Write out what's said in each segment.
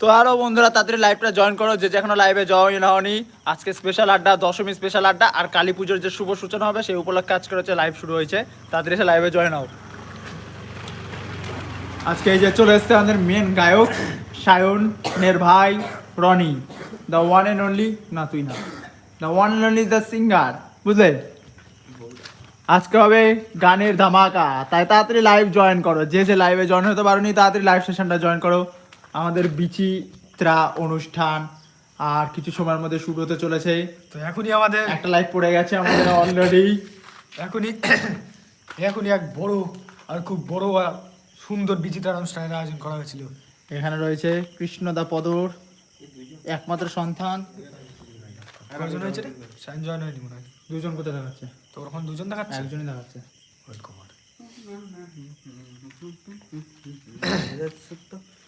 তো আরও বন্ধুরা, তাড়াতাড়ি লাইভটা জয়েন করো। যে যেখানে লাইভে জয়েন হওনি, আজকে স্পেশাল আড্ডা, দশমী স্পেশাল আড্ডা, আর কালী পুজোর যে শুভ সূচনা হবে, সেই উপলক্ষে আজকে হচ্ছে লাইভ শুরু হয়েছে। তাড়াতাড়ি এসে লাইভে জয়েন হও। আজকে এই যে চলে এসছে আমাদের মেন গায়ক, সায়ন নের ভাই Roni. The one and only না তুই না। The one and only the singer বুঝলে? আজকে হবে গানের ধামাকা। তাই তাড়াতাড়ি লাইভ জয়েন করো। যে যে লাইভে জয়েন হতে পারোনি তাড়াতাড়ি লাইভ সেশনটা জয়েন করো। আমাদের বিচিত্রা অনুষ্ঠান আর কিছু সময়ের মধ্যে শুরু হতে চলেছে। তো এখনই আমাদের একটা লাইভ পড়ে গেছে আমাদের অলরেডি এখনই এখনই এক বড় আর খুব বড় আর সুন্দর বিচিত্র অনুষ্ঠানের আয়োজন করা হয়েছিল। এখানে রয়েছে কৃষ্ণদা পদর একমাত্র সন্তান। কয়জন হয়েছে রে? সাইন জয়েন হয়নি মনে হয়। দুজন কোথায় দেখাচ্ছে? তো ওরকম দুজন দেখাচ্ছে? একজনই দেখাচ্ছে। ওয়েলকাম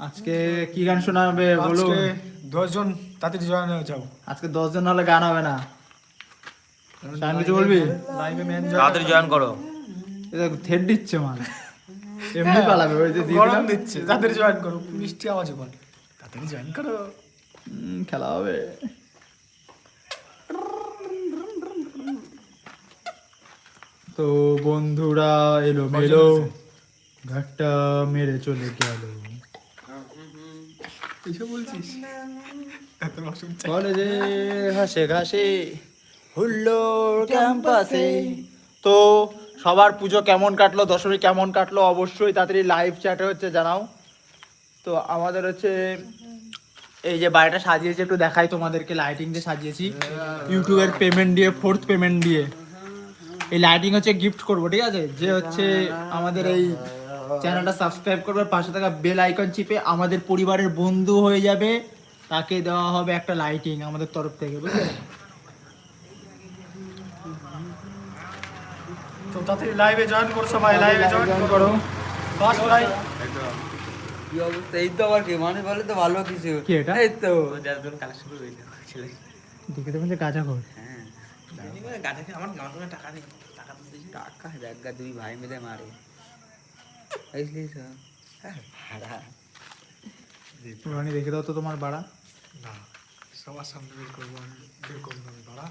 আজকে কি গান শোনাবে বলো আজকে দশজন তাড়াতাড়ি জয়েন হয়ে যাও। আজকে দশ জন হলে গান হবে না। শান কিছু বলবি? লাইভে ম্যান তাড়াতাড়ি জয়েন করো। এটা থেট দিচ্ছে মানে। এমনি পালাবে ওই যে দিয়ে গরম দিচ্ছে তাড়াতাড়ি জয়েন করো। মিষ্টি আওয়াজে বল। তাড়াতাড়ি জয়েন করো। খেলা হবে। তো বন্ধুরা এলো মেলো। ঘাটটা মেরে চলে গেল। বলছিস। কলেজে ঘাসে ঘাসে হুল্লোর ক্যাম্পাসে। তো সবার পুজো কেমন কাটলো দশমী কেমন কাটলো অবশ্যই তাড়াতাড়ি লাইভ চ্যাটে হচ্ছে জানাও। তো আমাদের হচ্ছে এই যে বাড়িটা সাজিয়েছি একটু দেখাই তোমাদেরকে লাইটিং দিয়ে সাজিয়েছি। ইউটিউবের পেমেন্ট দিয়ে ফোর্থ পেমেন্ট দিয়ে। এই লাইটিং হচ্ছে গিফট করব ঠিক আছে? যে হচ্ছে আমাদের এই চ্যানেলটা সাবস্ক্রাইব করবে পাশে থাকা বেল আইকন চিপে আমাদের পরিবারের বন্ধু হয়ে যাবে তাকে দেওয়া হবে একটা লাইটিং আমাদের তরফ থেকে বুঝলে? তো তাড়াতাড়ি লাইভে জয়েন করো সবাই লাইভে জয়েন করো। করো। কি অবস্থা? এই তো আবার কি? মানুষ বলে তো ভালো কিছু। কি এটা? এই তো। দেখে যে গাঁজা খোর আমার টাকা টাকা টাকা দেখা দুই ভাই মিলে মারে। বুঝলি তো হ্যাঁ ভাড়া। রানি দেখে দাও তো তোমার বাড়া না সবার সামনে বের করব আমি বের করব আমি বাড়া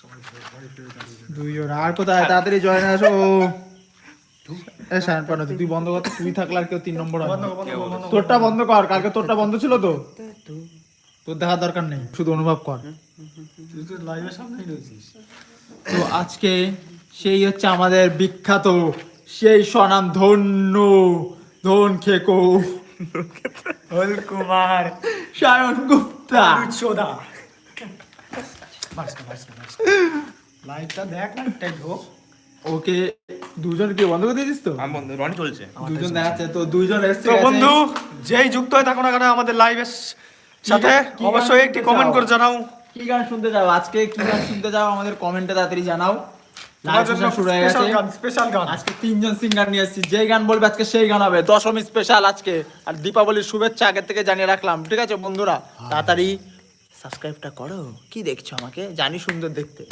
সবাই ভয়- ভয় দাঁড়িয়ে দুইজন আর কোথায়? তাড়াতাড়ি জয়েন আসো। এ শায়ন পানো তুই বন্ধ কর তুই থাকলে আর কেউ তিন নম্বর। তোরটা বন্ধ কর কালকে তোরটা বন্ধ ছিল তো? তোর দেখার দরকার নেই শুধু অনুভব কর। তুই তো লাইভের সামনেই রয়েছিস। তো আজকে সেই হচ্ছে আমাদের বিখ্যাত সেই স্বনাম ধন্য ধন খেকো। হল কুমার। সায়ন গুপ্তা। সোদা দেখ ওকে দুজন কি বন্ধ করে দিয়েছিস তো? আমার বন্ধু রনি চলছে। দুজন দেখাচ্ছে তো এসছে বন্ধু যেই যুক্ত হয়ে থাকো না কেন আমাদের লাইভের সাথে অবশ্যই একটি কমেন্ট করে জানাও। কি গান শুনতে যাও আজকে কি গান শুনতে যাও আমাদের কমেন্টে তাড়াতাড়ি জানাও। তোমার লাইভ জন্য সেশন শুরু হয়ে গেছে। স্পেশাল গান। আজকে তিনজন সিঙ্গার নিয়ে এসেছি। যেই গান বলবে আজকে সেই গান হবে। দশমী স্পেশাল আজকে। আর দীপাবলির শুভেচ্ছা আগের থেকে জানিয়ে রাখলাম। ঠিক আছে বন্ধুরা? তাড়াতাড়ি সাবস্ক্রাইবটা করো। কি দেখছ আমাকে? জানি সুন্দর দেখতে।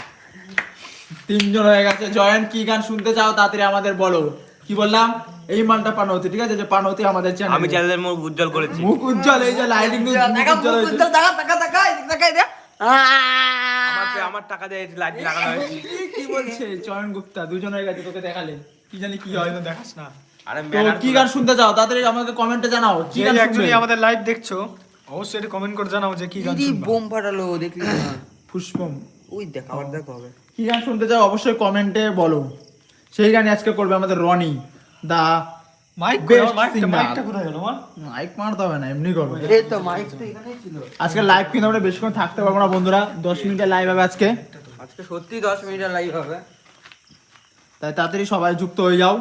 তিনজন হয়ে গেছে। জয়েন কি গান শুনতে চাও? তাড়াতাড়ি আমাদের বলো। কি বললাম? এই মানটা পানৌতি ঠিক আছে? যে পানৌতি আমাদের চ্যানেল আমি চ্যানেলের মুখ উজ্জ্বল করেছি। মুখ উজ্জ্বল এই যে লাইটিং উজ্জ্বল আমার টাকা দিয়ে লাইট লাগানো হয়েছে। কি বলছে চয়ন গুপ্তা? দুজন হয়ে গেছে তোকে দেখালে কি জানি কি হয় হয়তো দেখাস না। আরে কি গান শুনতে চাও? তাড়াতাড়ি আমাকে কমেন্টে জানাও। কি গান শুনবে? আমাদের লাইভ দেখছ অবশ্যই এটা কমেন্ট করে জানাও যে কি গান বোম ফাটালো দেখলি না? পুষ্পম। ওই দেখ আবার দেখো হবে। কি গান শুনতে চাও? অবশ্যই কমেন্টে বলো। সেই গানই আজকে করবে আমাদের রনি দা মাইক মাইকটা কোথায় গেল মাইক মারতে হবে না এমনি করব। এই তো মাইক তো এখানেই ছিল। আজকে লাইভ কিন্তু আমরা বেশিক্ষণ থাকতে পারব না বন্ধুরা। দশ মিনিটের লাইভ হবে আজকে। আজকে সত্যি দশ মিনিটের লাইভ হবে। তাই তাড়াতাড়ি সবাই যুক্ত হয়ে যাও।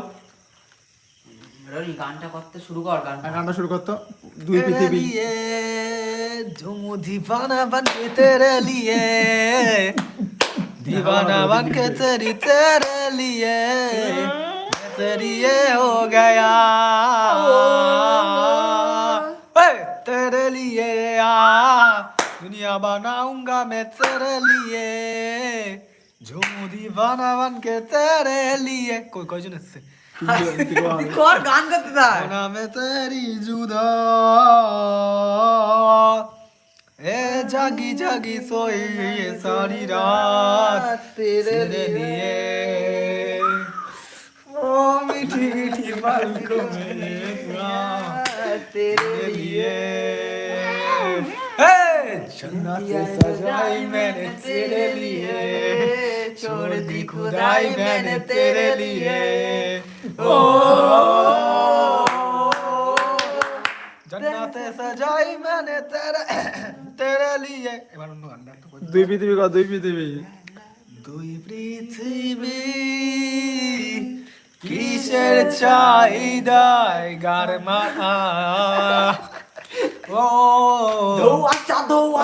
গানটা করতে শুরু কর গানটা। হ্যাঁ, শুরু করতো দুই পৃথিবী। ঝুমু দিবানা বানকে তেরে লিয়ে। দিবানা বানকে তেরি তেরে লিয়ে। হ্যাঁ। तेरी ये हो गया। तेरे लिए आ दुनिया बनाऊँगा मैं तेरे लिए। झूमू दीवाना बन के तेरे लिए। कोई कोई जुन से कौन गान करता था। बना मैं तेरी जुदा। ए जागी जागी सोई ये सारी रात तेरे लिए। मीठी मीठी पलकों में तेरे लिए ए जन्नत सजाई मैंने तेरे लिए छोड़ दी खुदाई मैंने तेरे लिए ओ जन्नते सजाई मैंने तेरे तेरे लिए এবার অন্য গানটা একটু বলি। দুই পৃথিবী কর দুই পৃথিবী দুই পৃথিবী কিসের চাহিদায় গারমা ও আচ্ছা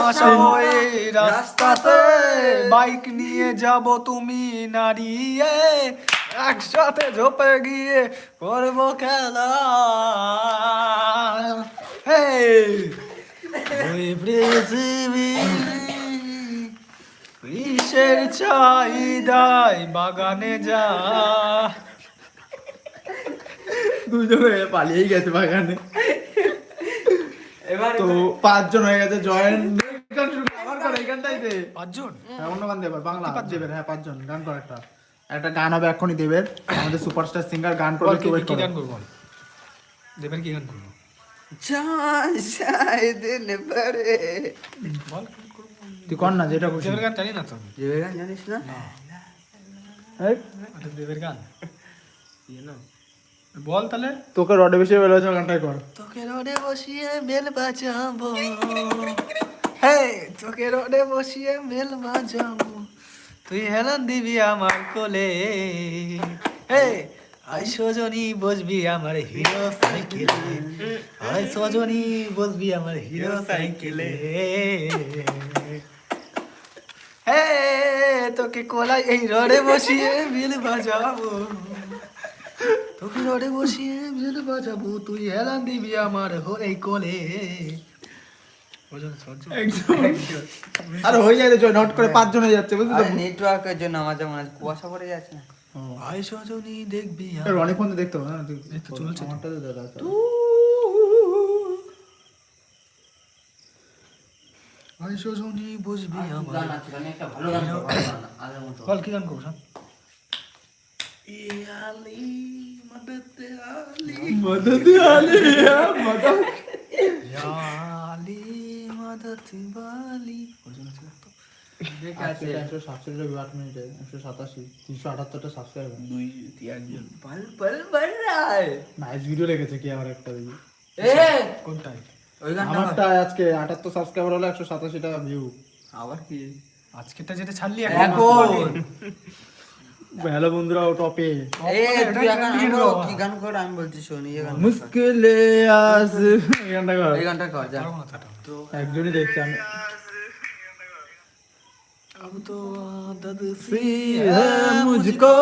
আশা ওই রাস্তাতে বাইক নিয়ে যাব তুমি নাড়িয়ে একসাথে ঝোপে গিয়ে করব খেলা। Hey! ওই পৃথিবী কিসের চাহিদায় বাগানে যা। দুজন হয়ে পালিয়েই গেছে বাগানে। এবার তো পাঁচজন হয়ে গেছে জয়েন। গান শুরু আবার কর, এই দে। পাঁচজন? হ্যাঁ অন্য গান দেবে বাংলা দেবের হ্যাঁ পাঁচজন গান কর একটা। একটা গান হবে এখনই দেবের। আমাদের সুপারস্টার সিঙ্গার গান করবে কি। গান করব। দেবের কি গান করব? তুই কর না যেটা খুশি। দেবের গান জানি না তো দেবের গান জানিস না? দেবের বল তাহলে। তোকে রডে বেশি বেরোচ্ছে গানটাই কর। তোকে রোডে বসিয়ে বেল বাজাবো। হে তোকে রোডে বসিয়ে বেল বাজাবো। তুই হেলান দিবি আমার কোলে। হে আই সজনী বসবি আমার হিরো সাইকেলে। আই সজনী বসবি আমার হিরো সাইকেলে। হে তোকে কোলাই এই রোডে বসিয়ে বেল বাজাবো। তোকে রোডে বসিয়ে বেল বাজাবো তুই হেলান দিবি আমার হো- এই কোলে। আরে হয়ে যায় জয় নট করে পাঁচজন হয়ে যাচ্ছে বুঝলি তো? নেটওয়ার্কের জন্য আমার যেমন কুয়াশা পড়ে যাচ্ছে না। আই সজনী দেখবি অনেকক্ষণ দেখতে হবে না তুই এই তো চলছে তো। আমারটা তো দাদা আই সজনী বসবি আমার। গান আছে গানে একটা ভালো গান করো, ভালো গান, আগের মতো। বল কি গান করব মদত বালি ওজন আছে তো ঠিক আজকে আছে একশো সাতষট্টি আট মিনিটে একশো সাতাশি তিনশো আটাত্তরটা সাবস্ক্রাইবার দুই তিনজন বল বল বল রায় নাইস ভিডিও লেগেছে কি? আমার একটা দেখি কোনটাই ওই আমারটা আজকে আটাত্তর সাবস্ক্রাইবার হলো একশো সাতাশি টাকা ভিউ আবার কি আজকেরটা যেটা ছাড়লি এখন হ্যালো বন্ধুরা ও টপে এ তুই এখন আমি বলবো, কি গান কর আমি বলছি শোন এই গান মুশকিলে আজ এই গানটা কর এই গানটা কর যা তো একজনই দেখছে আমি अब तो आदत सी है मुझको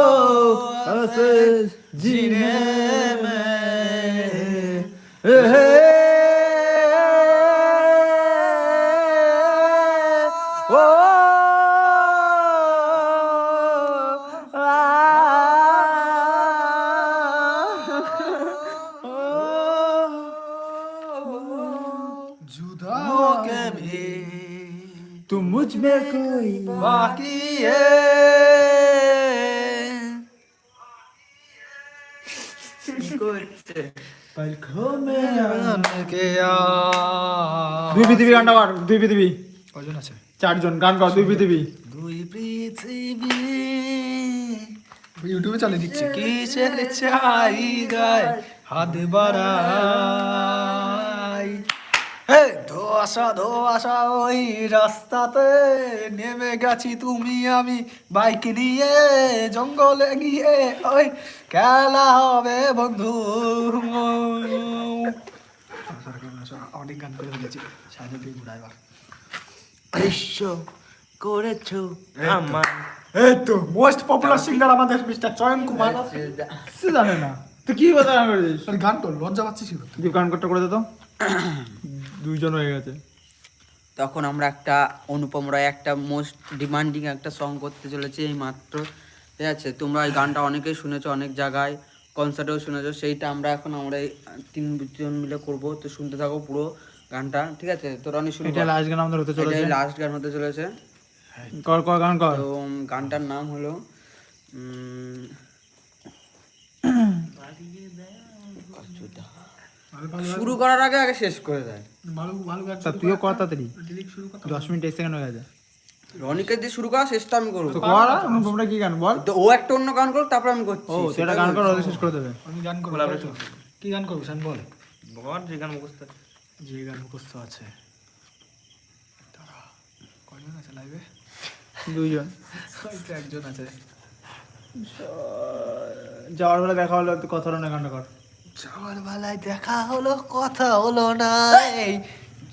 ऐसे जीने में हे দুই পৃথিবী গানটা কর দুই পৃথিবী। কজন আছে? চারজন গান কর দুই পৃথিবী। দুই পৃথিবী। ইউটিউবে চালিয়ে দিচ্ছে। কিসের গায় হাত বাড়াই হে! ধোয়াশা ধোয়াশা ওই রাস্তাতে নেমে গেছি তুমি আমি বাইক নিয়ে জঙ্গলে গিয়ে। ওই খেলা হবে বন্ধু। অনেক গান করে ফেলেছি। সাইডে দিয়ে ঘুরাই করেছ আমার এই তো মোস্ট পপুলার সিঙ্গার আমাদের মিস্টার চয়ন কুমার। জানে না। তুই কি কথা গান তো লজ্জা পাচ্ছিস? গান করতে করে দে তো? দুইজন হয়ে গেছে। তখন আমরা একটা অনুপম রায় একটা মোস্ট ডিমান্ডিং একটা সং করতে চলেছি এই মাত্র। ঠিক আছে? তোমরা এই গানটা অনেকেই শুনেছো অনেক জায়গায় কনসার্টেও শুনেছো সেইটা আমরা এখন আমরা এই তিনজন মিলে করব। তো শুনতে থাকো পুরো গানটা ঠিক আছে? তো রনি শুরু এটা লাস্ট গান আমাদের হতে চলেছে। লাস্ট গান হতে চলেছে। কর কর গান কর। তো গানটার নাম হলো উম, শুরু করার আগে আগে শেষ করে দেয়। ভালো ভালো তা তুইও কর তাড়াতাড়ি। শুরু কর। দশ মিনিট এক সেকেন্ড হয়ে গেছে রনিকে দিয়ে শুরু করা শেষটা আমি করব। কর তোমরা কি গান বল? তো ও একটা অন্য গান করো তারপর আমি করছি। ও একটা গান কর শেষ করে দেবে। আমি গান করব কি গান করব শান বল? ভগবান যে গান মুখস্থ। যে গান মুখস্থ আছে। দাঁড়া, কয়জন আছে লাইভে দুইজন। হয়তো একজন আছে। যাওয়ার বেলা দেখা হলো কত ধরনের গানটা কর। যাওয়ার বেলায় দেখা হলো কথা হলো না। এই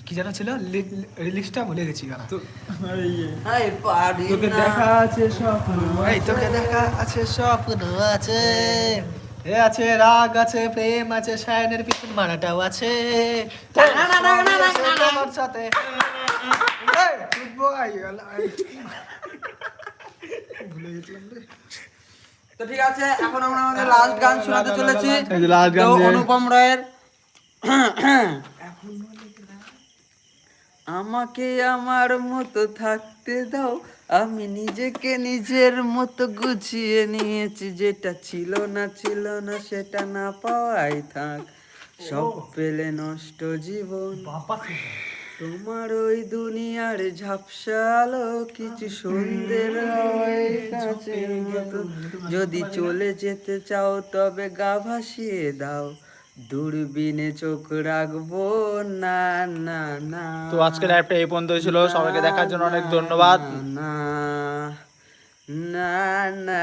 কি জানা ছিল? রিলিজটা ভুলে গেছি গানা হাই পারি তোকে দেখা আছে স্বপ্ন এই তোকে দেখা আছে স্বপ্ন আছে। এ আছে রাগ আছে প্রেম আছে সায়নের পিছন মারাটাও আছে। তোমার সাথে। ভুলে গেছিলাম রে। তো ঠিক আছে এখন আমরা আমাদের লাস্ট গান শোনাতে চলেছি। এই যে last গান তো অনুপম রায়ের আমাকে আমার মতো থাকতে দাও আমি নিজেকে নিজের মতো গুছিয়ে নিয়েছি যেটা ছিল না ছিল না সেটা না পাওয়াই থাক। সব পেলে নষ্ট জীবন। তোমার ওই দুনিয়ার ঝাপসালো কিছু হয় যদি চলে যেতে চাও তবে গা ভাসিয়ে দাও। দূরবীনে চোখ রাখব না না না তো আজকে লাইভটা এই পর্যন্ত ছিল। সবাইকে দেখার জন্য অনেক ধন্যবাদ। না না না।